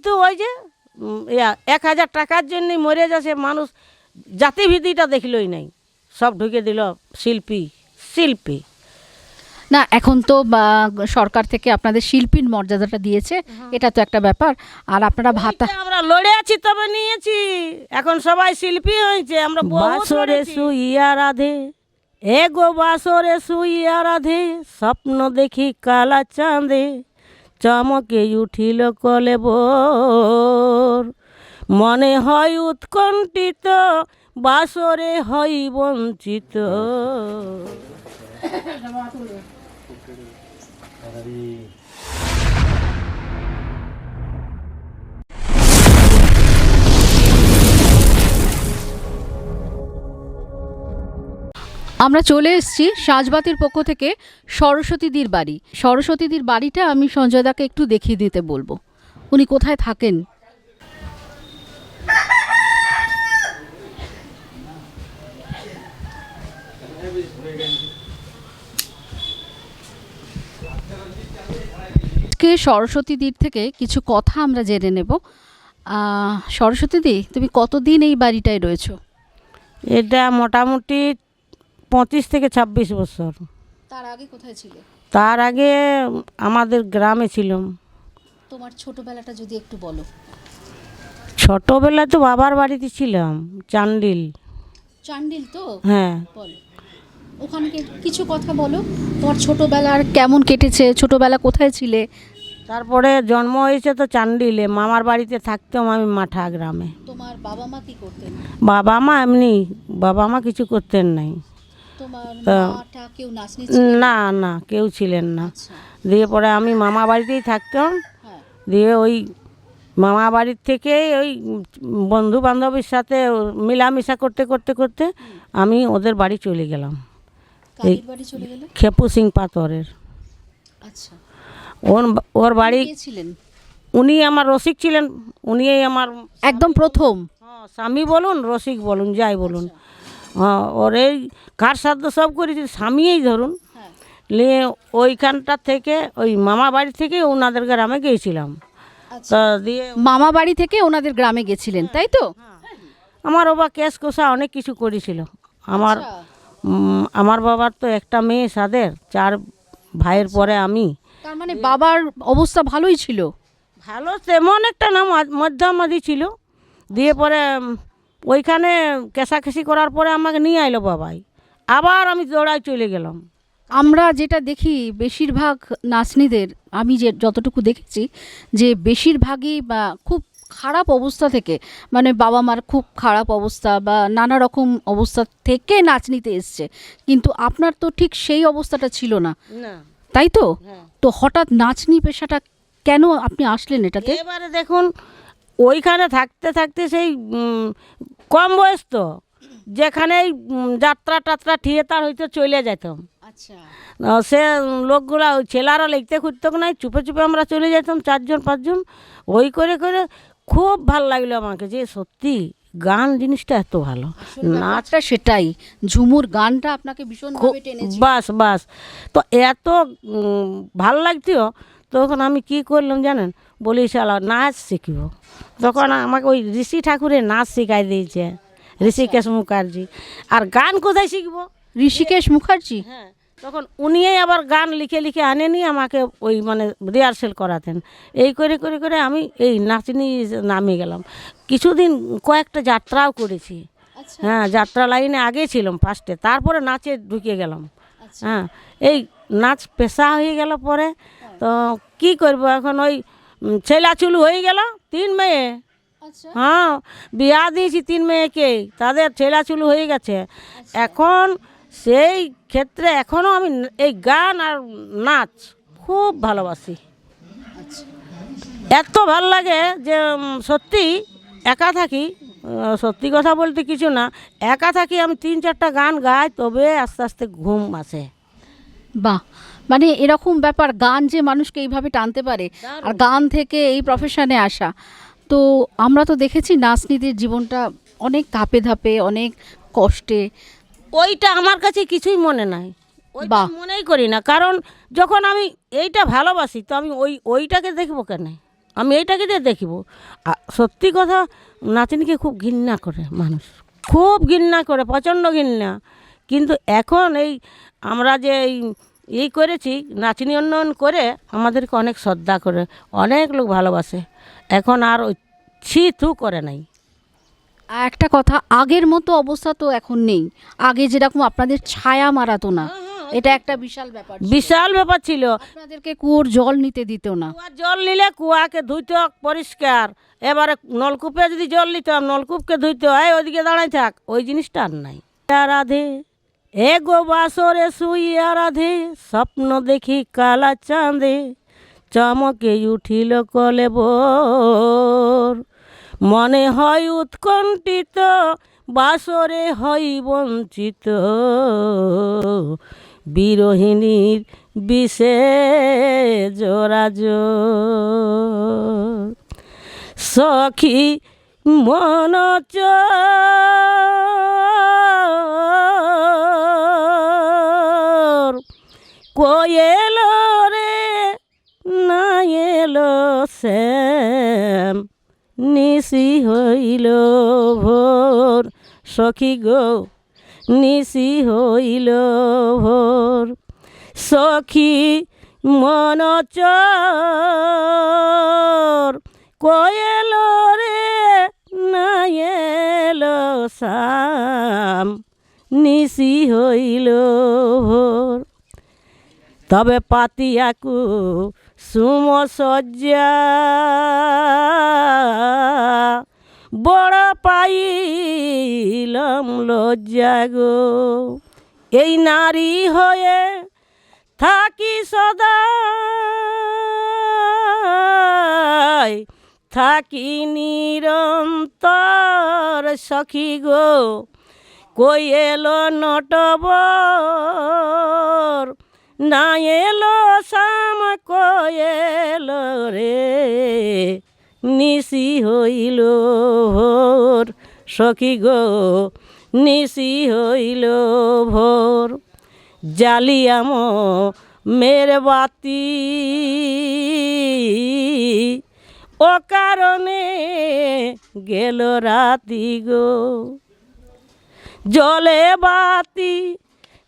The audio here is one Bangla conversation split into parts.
কিন্তু ওই যে ইয়া, এক হাজার টাকার জন্য মরে যাচ্ছে মানুষ জাতিভিত্তিটা দেখলই নাই। সব ঢুকে দিল শিল্পী শিল্পী। না এখন তো সরকার থেকে আপনাদের শিল্পীর মর্যাদাটা দিয়েছে এটা তো একটা ব্যাপার। আর আপনারা ভাতা আমরা লড়ে আছি তবে নিয়েছি। এখন সবাই শিল্পী হয়েছে আমরা বাসরে শুইয়া রাধে এ গো বাসরে শুইয়া রাধে স্বপ্ন দেখি কালা চাঁদে। চমকে উঠিল কলে বোর মনে হয় উৎকণ্ঠিত বাসরে হয় বঞ্চিত আমরা চলে এসেছি সাজবাতির পক্ষ থেকে সরস্বতীদির বাড়ি। সরস্বতীদির বাড়িটা আমি সঞ্জয়দাকে একটু দেখিয়ে দিতে বলব। উনি কোথায় থাকেন? কে সরস্বতীদির থেকে কিছু কথা আমরা জেনে নেব। সরস্বতীদি তুমি কতদিন এই বাড়িটায় রয়েছো? এটা মোটামুটি পঁচিশ থেকে ছাব্বিশ বছর। তার আগে কোথায় ছিলে? তার আগে আমাদের গ্রামে ছিলাম। তোমার ছোটবেলাটা যদি একটু বলো। ছোটোবেলায় তো বাবার বাড়িতে ছিলাম চান্ডিল। চান্ডিল তো? হ্যাঁ। বলো। কিছু কথা বলো? তোমার ছোটবেলার কেমন কেটেছে? ছোটবেলা কোথায় ছিলে? তারপরে জন্ম হয়েছে তো চান্ডিলে মামার বাড়িতে থাকতাম আমি মাঠা গ্রামে। তোমার বাবা মা কি করতেন? বাবা মা এমনি বাবা মা কিছু করতেন নাই। না না কেউ ছিলেন না। আচ্ছা। দিয়ে পরে আমি মামা বাড়িতেই থাকতাম। হ্যাঁ। দিয়ে ওই মামা বাড়ির থেকে ওই বন্ধু বান্ধবীর সাথে মিলামিশা করতে করতে করতে আমি ওদের বাড়ি চলে গেলাম। গেলে? খেপু সিং পাতরের আচ্ছা। ওর ওর বাড়ি ছিলেন? উনি আমার রসিক ছিলেন। উনি আমার একদম প্রথম। হ্যাঁ, স্বামী বলুন রসিক বলুন যাই বলুন। হ্যাঁ ওর এই কার সাধ্য সব করেছি স্বামীই ধরুন। হ্যাঁ। নিয়ে ওইখানটা থেকে ওই মামা বাড়ি থেকে ওনাদের গ্রামে গিয়েছিলাম। আচ্ছা। তা দিয়ে মামা বাড়ি থেকে ওনাদের গ্রামে গেছিলেন তাই তো? আমার বাবা কেস কোষা অনেক কিছু করেছিল। আমার আচ্ছা। আমার বাবার তো একটা মেয়ে সাদের চার ভাইয়ের পরে আমি। তার মানে বাবার অবস্থা ভালোই ছিল। ভালো তেমন একটা না মধ্যমাঝি ছিল। দিয়ে পরে ওইখানে কেসাখেসি করার পরে আমাকে নিয়ে আইলো বাবাই। আবার আমি দৌড়ায় চলে গেলাম। আমরা যেটা দেখি বেশিরভাগ নাচনিদের আমি যে যতটুকু দেখেছি যে বেশিরভাগই বা খুব খারাপ অবস্থা থেকে মানে বাবা মার খুব খারাপ অবস্থা বা নানা রকম অবস্থা থেকে নাচনিতে এসছে। কিন্তু আপনার তো ঠিক সেই অবস্থাটা ছিল না। তাই তো? হ্যাঁ। তো হঠাৎ নাচনি পেশাটা কেন আপনি আসলেন এটাতে? এবারে দেখুন ওইখানে থাকতে থাকতে সেই কম বয়স তো যেখানেই উম, যাত্রা টাত্রা থিয়েটার হইতে চলে যেতাম আচ্ছা। সে লোকগুলা ওই ছেলেরা লিখতে খুঁজতে নাই চুপে চুপে আমরা চলে যেতাম চারজন পাঁচজন। ওই করে করে খুব ভালো লাগল আমাকে যে সত্যি গান জিনিসটা এত ভালো। নাচটা সেটাই ঝুমুর গানটা আপনাকে ভীষণ বাস বাস। তো এত ভালো লাগতো তখন আমি কি করলাম জানেন? বলি শালা নাচ শিখব। তখন আমাকে ওই ঋষি ঠাকুরের নাচ শিখাই দিয়েছে ঋষিকেশ মুখার্জি। আর গান কোথায় শিখব? ঋষিকেশ মুখার্জি? হ্যাঁ তখন উনিই আবার গান লিখে লিখে আনেনি আমাকে ওই মানে রিহার্সেল করাতেন। এই করে করে করে আমি এই নাচনি নামে গেলাম। কিছুদিন কয়েকটা যাত্রাও করেছি। আচ্ছা। হ্যাঁ যাত্রা লাইনে আগে ছিলাম ফার্স্টে তারপরে নাচে ঢুকে গেলাম। হ্যাঁ এই নাচ পেশা হয়ে গেল পরে। তো কি করব এখন? ওই ছেলা চুলু হয়ে গেল তিন মেয়ে। আচ্ছা। হ্যাঁ বিয়া দিয়েছি তিন মেয়েকে তাদের ছেলা চুলু হয়ে গেছে। এখন সেই ক্ষেত্রে এখনও আমি এই গান আর নাচ খুব ভালোবাসি। আচ্ছা। এত ভালো লাগে যে সত্যি একা থাকি সত্যি কথা বলতে কিছু না একা থাকি আমি তিন চারটা গান গাই তবে আস্তে আস্তে ঘুম আসে। বাহ। মানে এরকম ব্যাপার গান যে মানুষকে এইভাবে টানতে পারে আর গান থেকে এই প্রফেশনে আসা। তো আমরা তো দেখেছি নাচনিদের জীবনটা অনেক ধাপে ধাপে অনেক কষ্টে। ওইটা আমার কাছে কিছুই মনে নাই। বাহ। মনেই করি না। কারণ যখন আমি এইটা ভালোবাসি তো আমি ওই ওইটাকে দেখব কেন? আমি এইটাকে দিয়ে দেখিব। সত্যি কথা নাতনিকে খুব ঘৃণা করে মানুষ। খুব ঘৃণা করে প্রচণ্ড ঘৃণা। কিন্তু এখন এই আমরা যে এই এই করেছি নাচনি উন্নয়ন করে আমাদেরকে অনেক শ্রদ্ধা করে অনেক লোক ভালোবাসে। এখন আর ছি থু করে নাই। আর একটা কথা আগের মতো অবস্থা তো এখন নেই। আগে যেরকম আপনাদের ছায়া মারাতো না এটা একটা বিশাল ব্যাপার বিশাল ব্যাপার ছিল। আপনাদেরকে কুয়োর জল নিতে দিত না। জল নিলে কুয়াকে ধুইতে পরিষ্কার। এবারে নলকূপে যদি জল নিতাম নলকূপকে ধুইত হয় ওইদিকে দাঁড়াই থাক ওই জিনিসটা আর নাই। রাধে এ গো বাসরে শুইয়া রাধে স্বপ্ন দেখি কালা চাঁদে চমকে উঠিল কলে বোর মনে হয় উৎকণ্ঠিত বাসরে হয় বঞ্চিত বিরোহিণীর বিষে জোরাজ সখী মন চোর কোয়েল রে না এলো শ্যাম। নিশি হইল ভোর, সখী গো, নিশি হইল ভোর। সখী মন চোর, কোয়েল রে না এলো নিশি হইল ভোর। তবে পাতিয়াকু সুম সজ্জা। বড় পাইলাম লজ্জা গো। এই নারী হয়ে থাকি সদা থাকি নিরন্তর সখী গো। কই এলো নটবর? না এলো শাম কয়েলো রে। নিশি হইল ভোর, সখী গো, নিশি হইল ভোর। জালিয়াম মের বাতি, ও কারণে গেল রাতি গো। জলে বাতি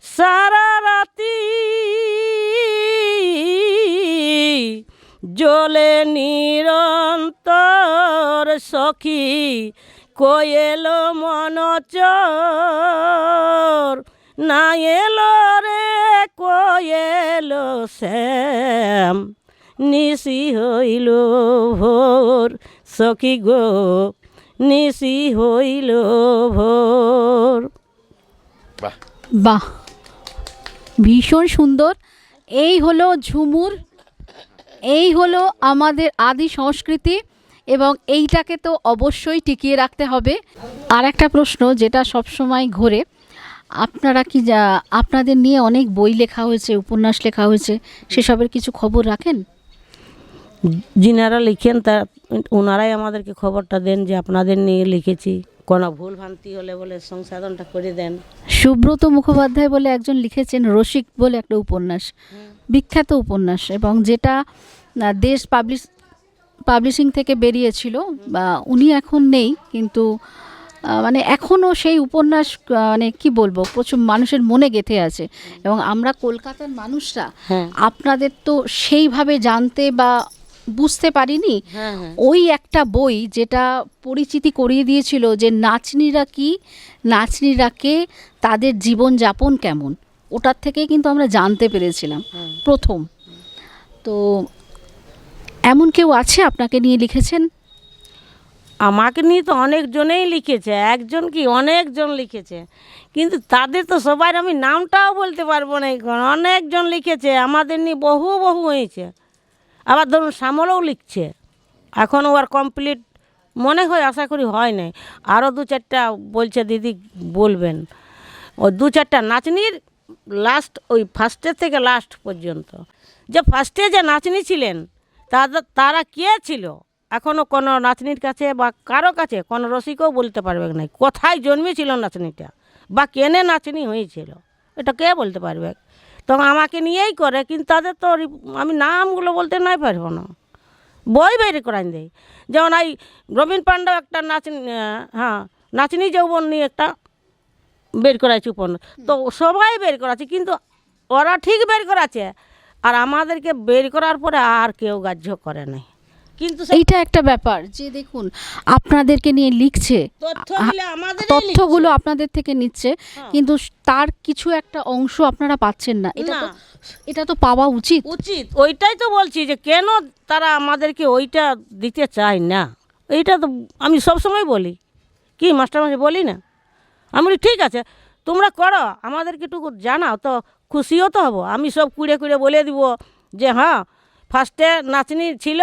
সারা রাতি জলে নিরন্তর সখী কোয়েল মন চর? না এলো রে কোয়েল শ্যাম? নিশি হইল ভোর সখী গো নিশি হইল ভোর। বাহ। বাহ। ভীষণ সুন্দর। এই হলো ঝুমুর, এই হলো আমাদের আদি সংস্কৃতি এবং এইটাকে তো অবশ্যই টিকিয়ে রাখতে হবে। আর একটা প্রশ্ন যেটা সবসময় ঘোরে, আপনারা কি যা, আপনাদের নিয়ে অনেক বই লেখা হয়েছে, উপন্যাস লেখা হয়েছে, সেসবের কিছু খবর রাখেন? যিনারা লিখেন তা ওনারাই আমাদেরকে খবরটা দেন যে আপনাদের নিয়ে লিখেছি। কোনো ভুল ভ্রান্তি হলে বলে সংশোধনটা করে দেন। সুব্রত মুখোপাধ্যায় বলে একজন লিখেছেন রসিক বলে একটা উপন্যাস বিখ্যাত উপন্যাস এবং যেটা দেশ পাবলিশ পাবলিশিং থেকে বেরিয়েছিল বা উনি এখন নেই কিন্তু মানে এখনও সেই উপন্যাস মানে কি বলব প্রচুর মানুষের মনে গেঁথে আছে এবং আমরা কলকাতার মানুষরা হ্যাঁ। আপনাদের তো সেইভাবে জানতে বা বুঝতে পারিনি। হ্যাঁ হ্যাঁ। ওই একটা বই যেটা পরিচিতি করিয়ে দিয়েছিল যে নাচনিরা কি নাচনিরা কে তাদের জীবন যাপন কেমন। ওটার থেকেই কিন্তু আমরা জানতে পেরেছিলাম। হ্যাঁ। প্রথম। তো এমন কেউ আছে আপনাকে নিয়ে লিখেছেন? আমাকে নিয়ে তো অনেকজনেই লিখেছে। একজন কি অনেকজন লিখেছে। কিন্তু তাদের তো সবার আমি নামটাও বলতে পারব না এখন। অনেকজন লিখেছে। আমাদের নিয়ে বহু বহু হয়েছে। আবার ধরুন শ্যামলও লিখছে। এখনও আর কমপ্লিট মনে হয়, আশা করি হয় নাই। আরও দু চারটা বলছে, দিদি বলবেন। ও দু চারটা নাচনির লাস্ট ওই ফার্স্টের থেকে লাস্ট পর্যন্ত। যে ফার্স্টে যে নাচনি ছিলেন তাদের তারা কে ছিল? এখনও কোনো নাচনির কাছে বা কারও কাছে কোনো রসিকও বলতে পারবে না কোথায় জন্মেছিল নাচনিটা? বা কেনে নাচনি হয়েছিল? এটা কে বলতে পারবে? তো আমাকে নিয়েই করে, কিন্তু তাদের তো আমি নামগুলো বলতে নাই পারব না। বই বের করাই দেয় যেমন এই রবীন পাণ্ডব একটা নাচ হ্যাঁ নাচনি যৌবন নিয়ে একটা বের করাইছে উপন্যাস। তো সবাই বের করাচ্ছে, কিন্তু ওরা ঠিক বের করাচ্ছে। আর আমাদেরকে বের করার পরে আর কেউ গ্রাহ্য করে নাই। কিন্তু এইটা একটা ব্যাপার যে দেখুন আপনাদেরকে নিয়ে লিখছে তথ্যগুলো আপনাদের থেকে নিচ্ছে হ্যাঁ। কিন্তু তার কিছু একটা অংশ আপনারা পাচ্ছেন না। এটা তো। এটা তো পাওয়া উচিত। উচিত। ওইটাই তো বলছি যে কেন তারা আমাদেরকে ওইটা দিতে চায় না? এইটা তো আমি সবসময় বলি। কি মাস্টারমশাই বলি না? আমি বলি ঠিক আছে তোমরা করো আমাদেরকে একটু জানাও তো খুশিও তো হব। আমি সব কুড়ে কুড়ে বলে দিব যে হ্যাঁ ফার্স্টে নাচনি ছিল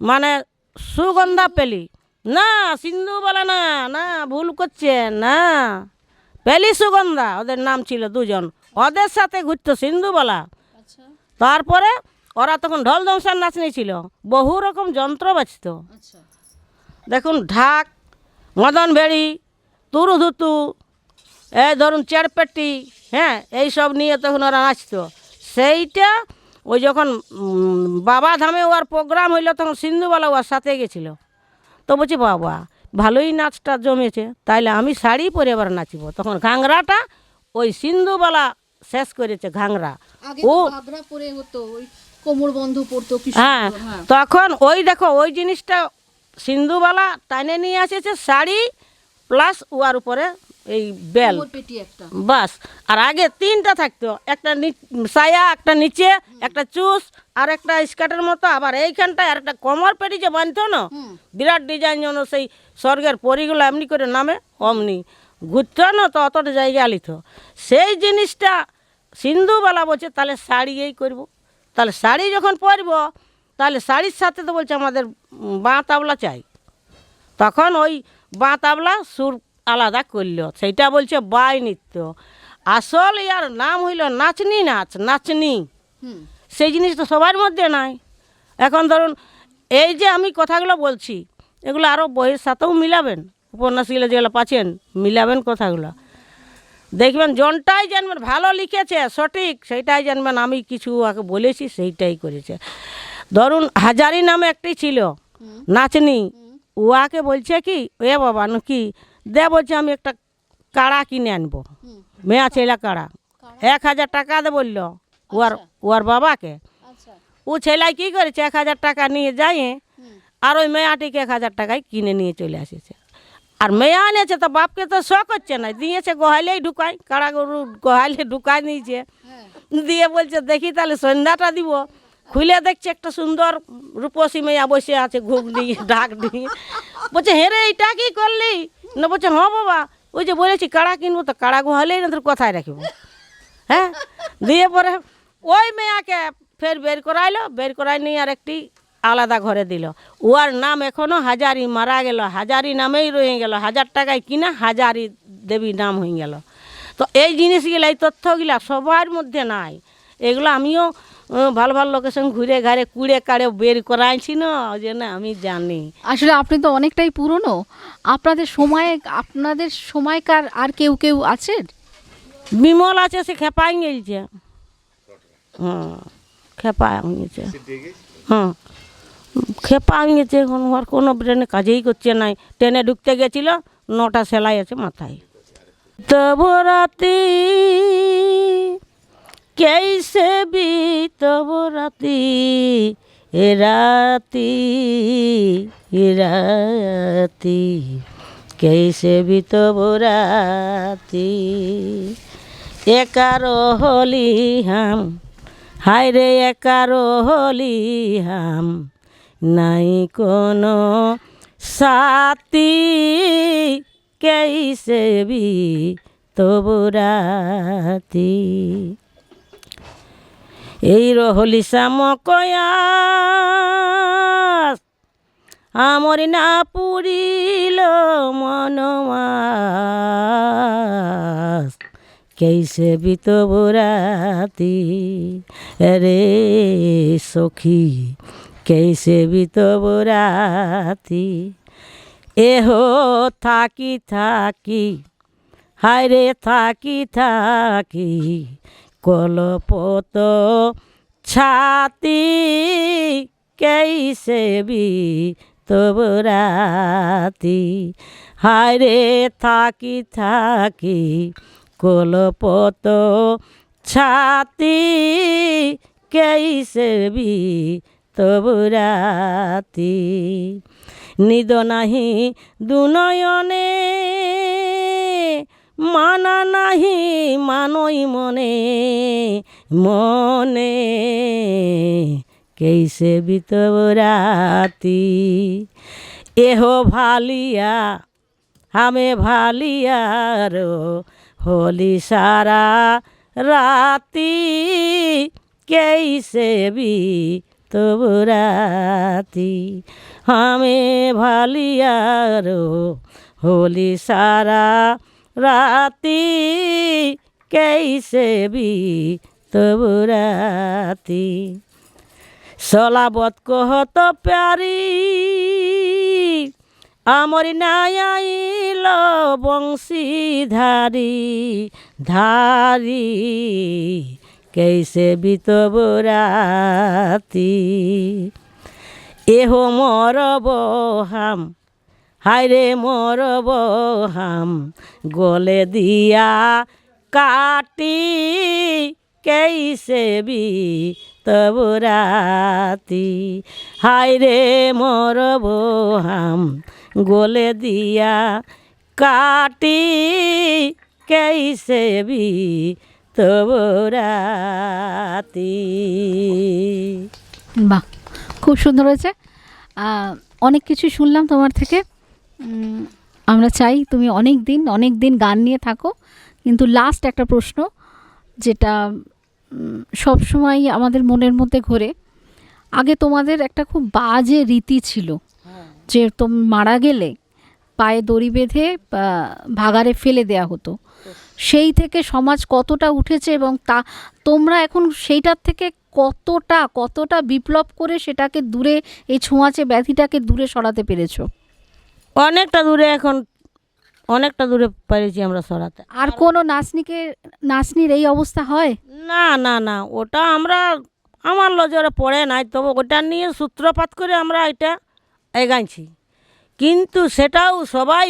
মানে সুগন্ধা পেলি। না সিন্ধু বলে না না ভুল করছে না। পেলি সুগন্ধা ওদের নাম ছিল দুজন। ওদের সাথে ঘুরতো সিন্ধুবালা তারপরে ওরা তখন ঢল দংশার নাচ ছিল। বহু রকম যন্ত্র বাজত। দেখুন ঢাক মদন ভেড়ি তুরু ধুতু এই ধরুন চেরপেটি হ্যাঁ এই সব নিয়ে তখন ওরা নাচতো। সেইটা ওই যখন বাবা ধামে ওর প্রোগ্রাম হইল তখন সিন্ধুবালা ওর সাথে গেছিল। তো বলছি বাবা ভালোই নাচটা জমেছে তাইলে আমি শাড়ি পরে এবার নাচিব। তখন ঘাংরাটা ওই সিন্ধুবালা শেষ করেছে ঘাংরা। ও পরে হতো ওই কোমর বন্ধ পড়তো হ্যাঁ তখন ওই দেখো ওই জিনিসটা সিন্ধুবালা টানে নিয়ে আসেছে শাড়ি প্লাস উয়ার উপরে এই বেল। একটা। বাস আর আগে তিনটা থাকতো একটা সায়া একটা নিচে একটা চুস আর একটা স্কার্টের মতো আবার এইখানটায় আর একটা কমর পেটি যে বাঁধতো না বিরাট ডিজাইন যেন সেই স্বর্গের পরিগুলো এমনি করে নামে অমনি। ঘুরত না তো অতটা জায়গা আলিত। সেই জিনিসটা সিন্ধুবালা বলছে তাহলে শাড়ি এই করব। তাহলে শাড়ি যখন পরব তাহলে শাড়ির সাথে তো বলছে আমাদের বাঁ তাবলা চাই। তখন ওই বাঁ তাবলা সুর আলাদা করল। সেইটা বলছে বাই নৃত্য। আসল ইয়ার নাম হইল নাচনি নাচ নাচনি। সেই জিনিস তো সবার মধ্যে নাই। এখন ধরুন এই যে আমি কথাগুলো বলছি এগুলো আরও বইয়ের সাথেও মিলাবেন উপন্যাসগুলো যেগুলো পাচ্ছেন মিলাবেন কথাগুলো। দেখবেন জনটাই জানবেন ভালো লিখেছে সঠিক সেইটাই জানবেন আমি কিছু আগে বলেছি সেইটাই করেছে। ধরুন হাজারি নামে একটি ছিল নাচনি। উয়াকে বলছে কি এ বাবা কি দে বলছে আমি একটা কাড়া কিনে আনব। মেয়া ছেলে কাড়া। এক হাজার টাকা দে বলল ওর ওর বাবাকে। আচ্ছা। ও ছেলাই কি করেছে? এক হাজার টাকা নিয়ে যায় আর ওই মেয়াটিকে এক হাজার টাকায় কিনে নিয়ে চলে আসেছে। আর মেয়া আনেছে তো বাপকে তো শখ হচ্ছে না। দিয়েছে গোহালেই ঢুকায় কাড়া গরু গোহালে ঢুকায় নিয়েছে। দিয়ে বলছে দেখি তাহলে সন্ধ্যাটা দিব। খুলে দেখছে একটা সুন্দর রূপসী মেয়া বসে আছে ঘুম দিয়ে ঢাক দিয়ে বলছে হে রে এইটা কি করলি? না বলছে হ্যাঁ বাবা, ওই যে বলেছি, কাড়া কিনবো, তো কাড়া গোহালেই না তোর কোথায় রাখব। হ্যাঁ? দিয়ে পরে ওই মেয়াকে ফের বের করাইলো, বের করাই নিয়ে আর একটি আলাদা ঘরে দিল। ওর নাম এখনও হাজারি মারা গেল, হাজারি নামেই রয়ে গেল, হাজার টাকায় কিনা হাজারি দেবী নাম হয়ে গেল। তো এই জিনিসগুলো এই তথ্যগুলা সবার মধ্যে নাই। এগুলো আমিও ভালো ভালো লোকের সঙ্গে ঘুরে ঘাড়ে কুড়ে কাড়ে বের করাইছি না ওই জন্য আমি জানি। আসলে আপনি তো অনেকটাই পুরনো। আপনাদের সময়ে আপনাদের সময়কার আর কেউ কেউ আছে বিমল আছে সে খেপাই গেছে। হ্যাঁ খেপা গেছে। হুম খেপা গেছে এখন আর কোনো ব্রেনে কাজেই করছে নাই ট্রেনে ঢুকতে গেছিল নটা সেলাই আছে মাথায়। তবু রাতি কেইছে বিতব রাতি এ রাতি এ রাতি কেইসে বিতব রাতি হলি হাম হাই রে একার হলি হাম নাই কোনো সাতি কেইছে বি তবুরাতি এই রহলি সামকয়া আমর না পুরিল মনমাস কেসে বিত বুরাতি রে সখী কেসে বিত বুরাতি, এহো থাকি থাকি হায় রে থাকি থাকি কলপত ছাতি কেসে বি তবরাতি হায়রে থাকি থাকি কলপত ছাতি কেসে বি তবরাতি নিদ নাহি দুনয়নে মানা নাহি মানই মনে মনে কেসে বিতরাতি এহো ভালিয়া আমি ভালিয়ার হোলি সারা রাতি কেসে বি তবরাতি হামে ভালিয়ার হোলি সারা রাতি কেইসে বি তবু রাতি? সলাবত কহত প্যারি, আমর নায়াইল বংশীধারি ধারি। কেসে বিতব রাতি? এহো মরব হাম হায়রে মোর বহাম গলে দিয়া কাটি কেইসে বি তবরাতি হায়রে মোর বহাম গলে দিয়া কাটি কেইসে বি তবরাতি বাহ, খুব সুন্দর হয়েছে। অনেক কিছু শুনলাম তোমার থেকে। আমরা চাই তুমি অনেক দিন অনেক দিন গান নিয়ে থাকো। কিন্তু লাস্ট একটা প্রশ্ন, যেটা সব সময় আমাদের মনের মধ্যে ঘোরে, আগে তোমাদের একটা খুব বাজে রীতি ছিল, যে তোম মারা গেলে পায়ে দড়ি বেঁধে ভাগারে ফেলে দেয়া হতো। সেই থেকে সমাজ কতটা উঠেছে এবং তা, তোমরা এখন সেইটার থেকে কতটা কতটা বিপ্লব করে সেটাকে দূরে, এই ছোঁয়াচে ব্যাধিটাকে দূরে সরাতে পেরেছ? অনেকটা দূরে এখন অনেকটা দূরে পেরেছি আমরা সরাতে। আর কোনো নাচনিকে নাচনির এই অবস্থা হয়? না না না ওটা আমরা আমার নজরে পড়ে নাই তবে ওটা নিয়ে সূত্রপাত করে আমরা এটা এগাইছি। কিন্তু সেটাও সবাই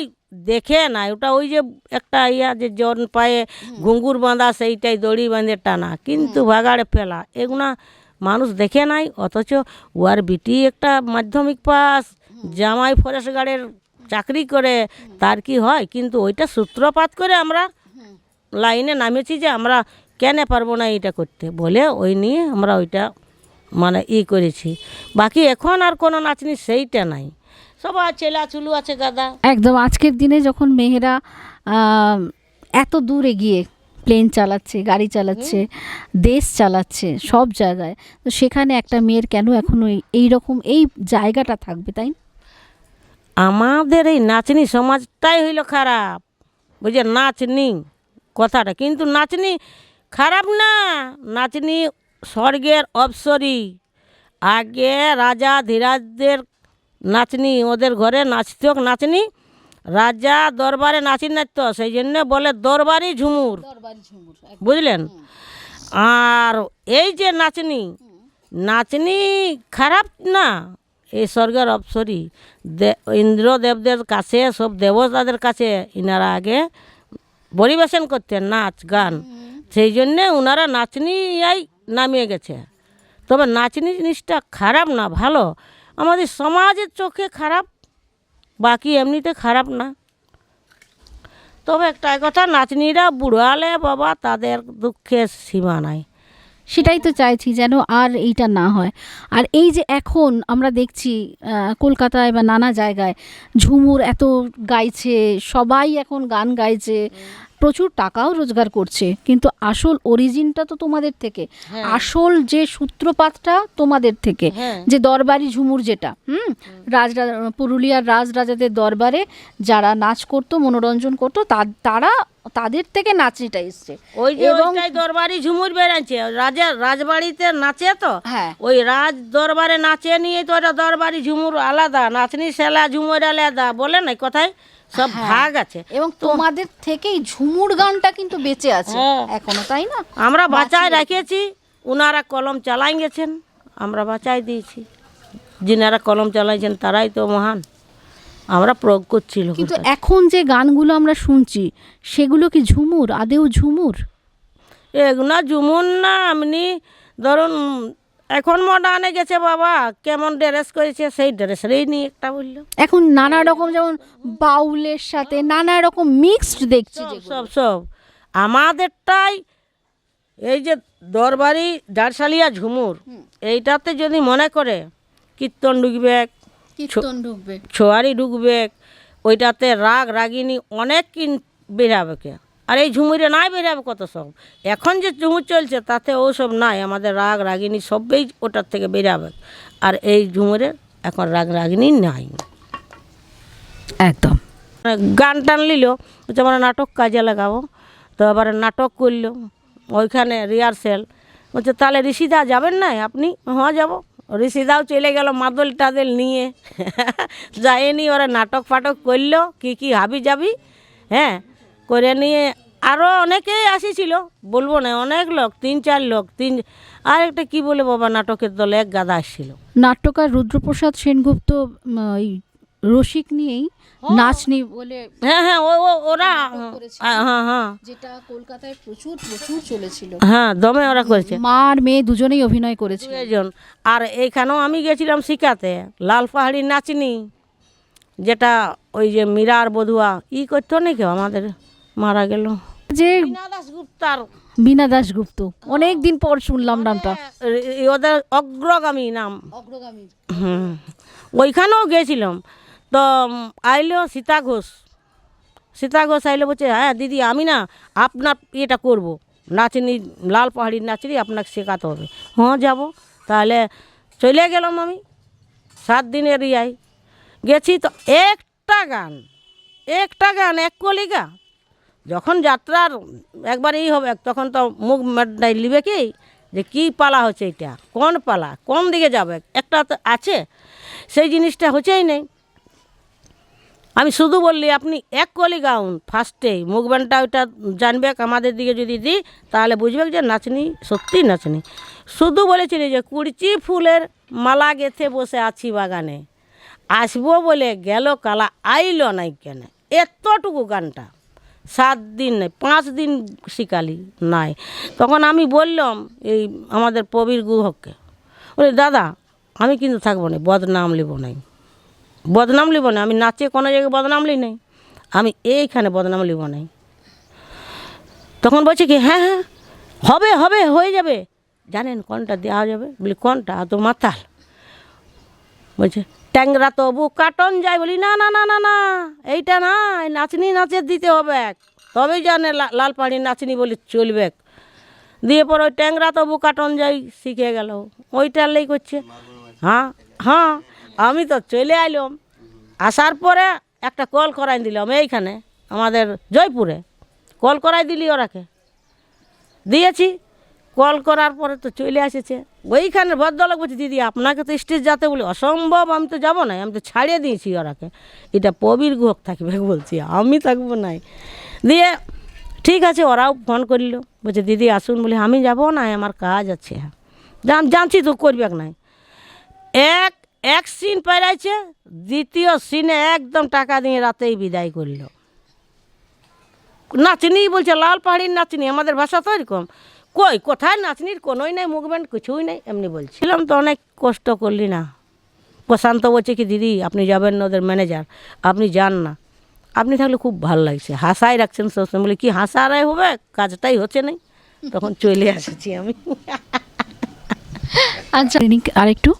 দেখে না ওটা ওই যে একটা ইয়া যে জন পায়ে ঘুঙ্গুর বাঁধা সেইটাই দড়ি বাঁধে টানা কিন্তু ভাগাড়ে ফেলা এগুলা মানুষ দেখে নাই অথচ ওয়ার বিটি একটা মাধ্যমিক পাস জামাই ফরেস্ট গার্ডের চাকরি করে তার কি হয়? কিন্তু ওইটা সূত্রপাত করে আমরা লাইনে নামেছি যে আমরা কেন পারব না এটা করতে। বলে ওই নিয়ে আমরা ওইটা মানে ই করেছি। বাকি এখন আর কোনো নাচনি সেইটা নাই। সবাই চেলা চুলু আছে গাদা। একদম আজকের দিনে যখন মেয়েরা এত দূর এগিয়ে প্লেন চালাচ্ছে গাড়ি চালাচ্ছে দেশ চালাচ্ছে সব জায়গায় তো সেখানে একটা মেয়ের কেন এখনও এই রকম এই জায়গাটা থাকবে তাই না? আমাদের এই নাচনি সমাজটাই হইল খারাপ। বুঝে নাচনি কথাটা। কিন্তু নাচনি খারাপ না। নাচনি স্বর্গের অপসরী। আগে রাজা ধীরাজদের নাচনি ওদের ঘরে নাচত নাচনি। রাজা দরবারে নাচি নাচত সেই জন্য বলে দরবারি ঝুমুর। বুঝলেন? আর এই যে নাচনি নাচনি খারাপ না এই স্বর্গের অপসরী। দে- ইন্দ্রদেবদের কাছে সব দেবতাদের কাছে ইনারা আগে পরিবেশন করতেন নাচ গান। সেই জন্যে ওনারা নাচনিয়াই নামিয়ে গেছে। তবে নাচনি জিনিসটা খারাপ না ভালো। আমাদের সমাজের চোখে খারাপ বাকি এমনিতে খারাপ না। তবে একটা কথা নাচনিরা বুড়ালে বাবা তাদের দুঃখের সীমা নাই। সেটাই তো চাইছি যেন আর এইটা না হয়। আর এই যে এখন আমরা দেখছি কলকাতায় বা নানা জায়গায় ঝুমুর এত গাইছে, সবাই এখন গান গাইছে। প্রচুর টাকাও রোজগার করছে কিন্তু আসল অরিজিনটা তো তোমাদের থেকে। আসল যে সূত্রপাতটা তোমাদের থেকে হ্যাঁ। যে দরবারি ঝুমুর যেটা হুম? রাজ পুরুলিয়ার রাজরাজাদের দরবারে যারা নাচ করতো মনোরঞ্জন করতো তা- তারা তাদের থেকে নাচনিটা এসছে। ওই যে এবং- ওইটাই দরবারি ঝুমুর বেড়াচ্ছে রাজা রাজবাড়িতে নাচে তো? হ্যাঁ। ওই রাজ দরবারে নাচে নিয়ে তো ওটা দরবারি ঝুমুর আলাদা নাচনি সেলা ঝুমুর আলাদা বলে না কোথায়? সব ভাগ আছে। এবং তোমাদের থেকেই ঝুমুর গানটা কিন্তু বেঁচে আছে হ্যাঁ। এখনও তাই না? আমরা বাঁচায় রেখেছি ওনারা কলম চালাই গেছেন আমরা বাঁচাই দিয়েছি। যিনারা কলম চালাইছেন তারাই তো মহান। আমরা প্রয়োগ করছি কিন্তু এখন যে গানগুলো আমরা শুনছি সেগুলো কি ঝুমুর? আদেও ঝুমুর? এগুলো ঝুমুর না এমনি ধরুন এখন মডার্নে গেছে বাবা কেমন ড্রেস করেছে সেই ড্রেসেরই নিয়ে একটা বলল। এখন নানা রকম যেমন বাউলের সাথে নানা রকম মিক্সড দেখছি সব সব আমাদেরটাই এই যে দরবারি ডারসালিয়া ঝুমুর এইটাতে যদি মনে করে কীর্তন ঢুকবে কীর্তন ঢুকবে। ছোয়ারি ঢুকবে ওইটাতে রাগ রাগিনী অনেক কিন বেরাবে কে। আর এই ঝুমুরে নাই বেরাবে কত সব? এখন যে ঝুমুর চলছে তাতে ওসব নাই আমাদের রাগ রাগিনী সবই ওটার থেকে বেরাবে আর এই ঝুমুরে এখন রাগ রাগিনী নাই। একদম। গান টান নিল হচ্ছে আমরা নাটক কাজে লাগাবো। তো এবারে নাটক করল ওইখানে রিহার্সেল বলছে তাহলে ঋষিদা যাবেন না? আপনি? হ্যাঁ যাব। ঋষিদাও চলে গেল মাদল টাদল নিয়ে। যায়নি ওরা নাটক ফাটক করল কি কি হাবি যাবি হ্যাঁ? করে নিয়ে আরও অনেকেই আসিছিল বলব না অনেক লোক তিন চার লোক তিন আর একটা কী বলে বাবা নাটকের দলে এক গাদা আসছিল। নাট্যকার রুদ্রপ্রসাদ সেনগুপ্ত ওই রসিক নিয়েই নাচনি বলে হ্যাঁ হ্যাঁ ও ও- ওরা হ্যাঁ হ্যাঁ হ্যাঁ যেটা কলকাতায় প্রচুর প্রচুর চলেছিল। হ্যাঁ দমে ওরা করেছে। মা আর মেয়ে দুজনেই অভিনয় করেছিল। দুজন। আর এইখানেও আমি গেছিলাম শিখাতে লাল পাহাড়ির নাচনি যেটা ওই যে মীরার বধুয়া ই করতো নাকি আমাদের? মারা গেল। যে দাসগুপ্তার বীণা দাশগুপ্ত। অনেক দিন পর শুনলাম নামটা। ওদের অগ্রগামী নাম। অগ্রগামী। হুম। ওইখানেও গেছিলাম। তো আইলো সীতা ঘোষ। সীতা ঘোষ আইলো বলছে হ্যাঁ দিদি আমি না আপনার ইয়েটা করব। নাচনি লাল পাহাড়ির নাচনি আপনাকে শেখাতে হবে। হ্যাঁ যাব। তাহলে চলে গেলাম আমি। সাত দিনের ইয়াই গেছি তো একটা গান। একটা গান এক কলিগা। যখন যাত্রার একবার এই হবে, তখন তো মুখ মেটাই লিবে কি? যে কি পালা হচ্ছে এটা কোন পালা? কোন দিকে যাবে? একটা তো আছে, সেই জিনিসটা হচ্ছেই নেই। আমি শুধু বললি, আপনি এক কলি গাউন ফার্স্টেই মুখ ব্যান্ডটা ওইটা জানবে, আমাদের দিকে যদি দিই তাহলে বুঝবে যে নাচনি, সত্যি নাচনি। শুধু বলেছিলি যে কুড়চি ফুলের মালা গেথে বসে আছি বাগানে। আসব বলে গেল, কালা আইলো নাই কেন এতটুকু গানটা। সাত দিন নাই, পাঁচ দিন শিকালি নাই। তখন আমি বললাম এই আমাদের প্রবীর গুহককে বলে, দাদা, আমি কিন্তু থাকব না, বদনাম লিব নাই। বদনাম লিব না আমি নাচে কোনো জায়গায় বদনাম লি নাই, আমি এইখানে বদনাম লিব নাই। তখন বলছে কি হ্যাঁ হ্যাঁ হবে হবে, হয়ে যাবে। জানেন কোনটা দেওয়া যাবে? বলি, কোনটা? তো মাতাল বলছে ট্যাংরা তবু কাটন যায় বলি, না না না না না, এইটা না নাচনি নাচের দিতে হবে। তবেই জানে লাল পাড়ির নাচনি বলি চলবে। দিয়ে পর ওই ট্যাংরা তবু কাটন যাই শিখে গেল। ওইটার লেই করছে। হ্যাঁ হ্যাঁ আমি তো চলে আইলাম। আসার পরে একটা কল করাই দিলাম এইখানে, আমাদের জয়পুরে। কল করাই দিলি ওরাকে। দিয়েছি। কল করার পরে তো চলে এসেছে। ওইখানে ভদ্রলোক বলছে, দিদি, আপনাকে তো স্টেজ যাতে বলি, অসম্ভব, আমি তো যাব না, আমি তো ছাড়িয়ে দিয়েছি ওরাকে। এটা প্রবীর গুহক থাকবে বলছি, আমি থাকব নাই। দিয়ে, ঠিক আছে, ওরাও ফোন করল। বলছে, দিদি, আসুন। বলে, আমি যাব না, আমার কাজ আছে। জান, জানছি তো করবে নাই। এক এক সিন পেরাইছে, দ্বিতীয় সিনে একদম টাকা দিয়ে রাতেই বিদায় করল। নাচনি বলছে, লাল পাহাড়ির নাচনি আমাদের ভাষা তো এরকম। কই কোথায় নাচনির কোনোই নাই মুভমেন্ট কিছুই নাই এমনি বলছিলাম তো অনেক কষ্ট করলি না প্রশান্ত বলছে কি দিদি আপনি যাবেন না ওদের ম্যানেজার আপনি যান না আপনি থাকলে খুব ভালো লাগছে হাসাই রাখছেন সবসময় বলে কি হাসা আরাই হবে কাজটাই হচ্ছে নাই তখন চলে এসেছি আমি আচ্ছা আরেকটু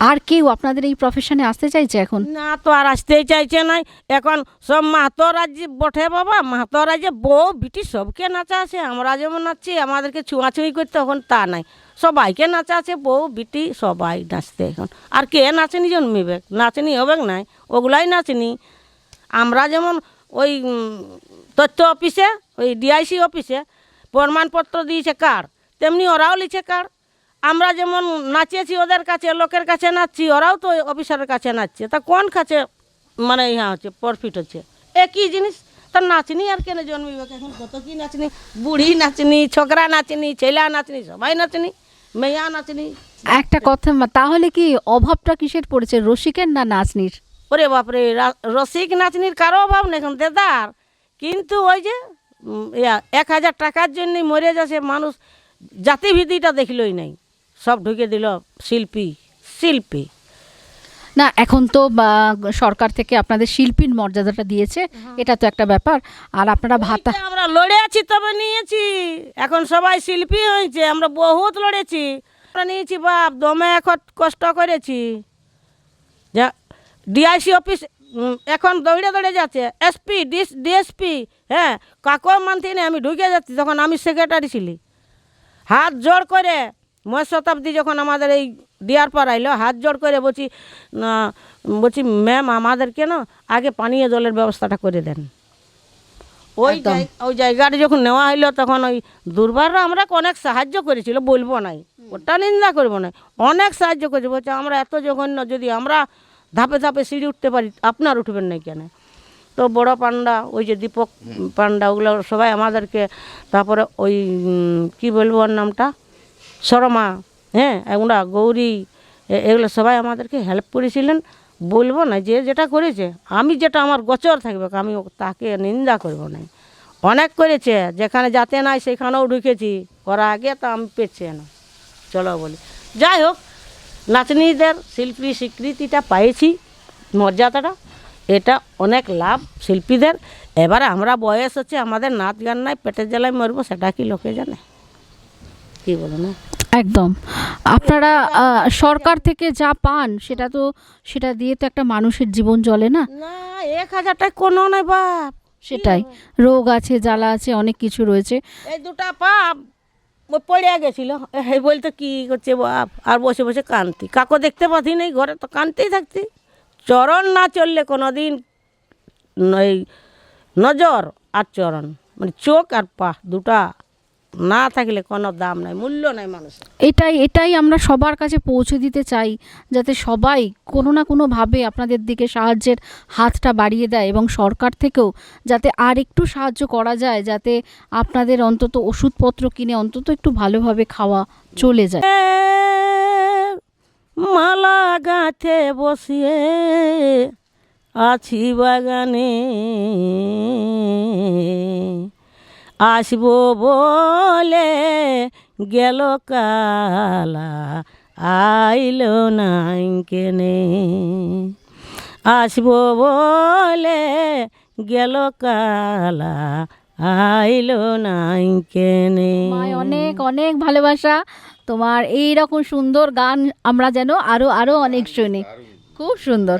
আর কেউ আপনাদের এই প্রফেশনে আসতে চাইছে এখন? না তো আর আসতেই চাইছে নাই। এখন সব মাহাতো রাজ্যে বটে বাবা। মাহাতো রাজ্যে বউ, বিটি সবকে নাচা আছে আমরা যেমন নাচছি, আমাদেরকে ছুঁয়াছুঁই করতে এখন তা নাই। সবাইকে নাচা আছে বউ, বিটি, সবাই নাচতে এখন। আর কে নাচেনি জন্মিবে নাচনি হবে নাই। ওগুলাই নাচনি। আমরা যেমন ওই তথ্য অফিসে, ওই ডিআইসি অফিসে প্রমাণপত্র দিয়েছে কার, তেমনি ওরাও লিখে কার। আমরা যেমন নাচেছি ওদের কাছে লোকের কাছে নাচছি ওরাও তো অফিসারের কাছে নাচছে। তা কোন কাছে মানে ইহা হচ্ছে প্রফিট হচ্ছে? একই জিনিস? তা নাচনি আর কেন জন্মিবে? এখন কত কি নাচনি বুড়ি নাচনি ছোকরা নাচনি ছেলা নাচনি সবাই নাচনি মেয়া নাচনি। একটা কথা তাহলে কি অভাবটা কিসের পড়েছে রসিকের না নাচনির? ওরে বাপরে রা- রসিক নাচনির কারও অভাব নেই এখন দেদার। কিন্তু ওই যে ইয়া, এক হাজার টাকার জন্যই মরে যাচ্ছে মানুষ জাতিভিত্তিটা দেখলই নাই। সব ঢুকে দিল শিল্পী শিল্পী। না এখন তো সরকার থেকে আপনাদের শিল্পীর মর্যাদাটা দিয়েছে এটা তো একটা ব্যাপার। আর আপনারা ভাতা আমরা লড়ে আছি তবে নিয়েছি। এখন সবাই শিল্পী হয়েছে আমরা বহুত লড়েছি। আমরা নিয়েছি বাপ দমে এখন কষ্ট করেছি। যা ডিআইসি অফিস এখন দৌড়ে দৌড়ে যাচ্ছে। এসপি ডিস ডিএসপি হ্যাঁ কাকো মানতে আমি ঢুকে যাচ্ছি তখন আমি সেক্রেটারি ছিলি। হাত জোড় করে ময় শতাব্দী যখন আমাদের এই ডিয়ার পর আইলো হাত জোড় করে বলছি না বলছি ম্যাম আমাদেরকে না আগে পানীয় জলের ব্যবস্থাটা করে দেন। ওই। ওই জায়গাটা যখন নেওয়া হইল তখন ওই দুর্বাররা আমরা অনেক সাহায্য করেছিল বলব নাই। ওটা নিন্দা করব না অনেক সাহায্য করেছে বলছে আমরা এত জঘন্য যদি আমরা ধাপে ধাপে সিঁড়ি উঠতে পারি আপনার উঠবেন না কেন? তো বড় পান্ডা ওই যে দীপক পান্ডা ওগুলো সবাই আমাদেরকে তারপরে ওই কি বলব ওর নামটা? শর্মা হ্যাঁ এগুলা গৌরী এগুলো সবাই আমাদেরকে হেল্প করেছিলেন। বলব না যে যেটা করেছে, আমি যেটা আমার গোচর থাকবে, আমি তাকে নিন্দা করব না। অনেক করেছে, যেখানে যাতে নাই সেখানেও ঢুকেছি করা আগে তো আমি পেয়েছি না। চলো বলি। যাই হোক নাচনিদের শিল্পী স্বীকৃতিটা পাইছি, মর্যাদাটা, এটা অনেক লাভ শিল্পীদের। এবারে আমরা বয়স হচ্ছে, আমাদের নাচ গান নাই, পেটের জ্বালায় মরবো, সেটা কি লোকে জানে? কি বলো না? একদম। আপনারা সরকার থেকে যা পান সেটা তো সেটা দিয়ে তো একটা মানুষের জীবন চলে না? না এক হাজার টাকা কোনো নাই বাপ। সেটাই। রোগ আছে জ্বালা আছে অনেক কিছু রয়েছে। এই দুটা পাপ পড়ে গেছিল। এই বলতে কি করছে বাপ? আর বসে বসে কান্তি। কাকো দেখতে পাতি নেই ঘরে তো কানতেই থাকতি। চরণ না চললে কোনো দিন এই নজর আর চরণ। মানে চোখ আর পা দুটা। না থাকলে কোনো দাম নাই মূল্য নাই মানুষের। এটাই এটাই আমরা সবার কাছে পৌঁছে দিতে চাই যাতে সবাই কোনো না কোনোভাবে আপনাদের দিকে সাহায্যের হাতটা বাড়িয়ে দেয় এবং সরকার থেকেও যাতে আর একটু সাহায্য করা যায় যাতে আপনাদের অন্তত ওষুধপত্র কিনে অন্তত একটু ভালোভাবে খাওয়া চলে যায়। মালা গাছে বসিয়ে আছি বাগানে। আসব বলে গেল কালা, আইলো নাই কেনে। আসব বলে গেল কালা, আইলো নাই কেনে। অনেক অনেক ভালোবাসা। তোমার এই রকম সুন্দর গান আমরা যেন আরও আরও অনেক শুনি। খুব সুন্দর।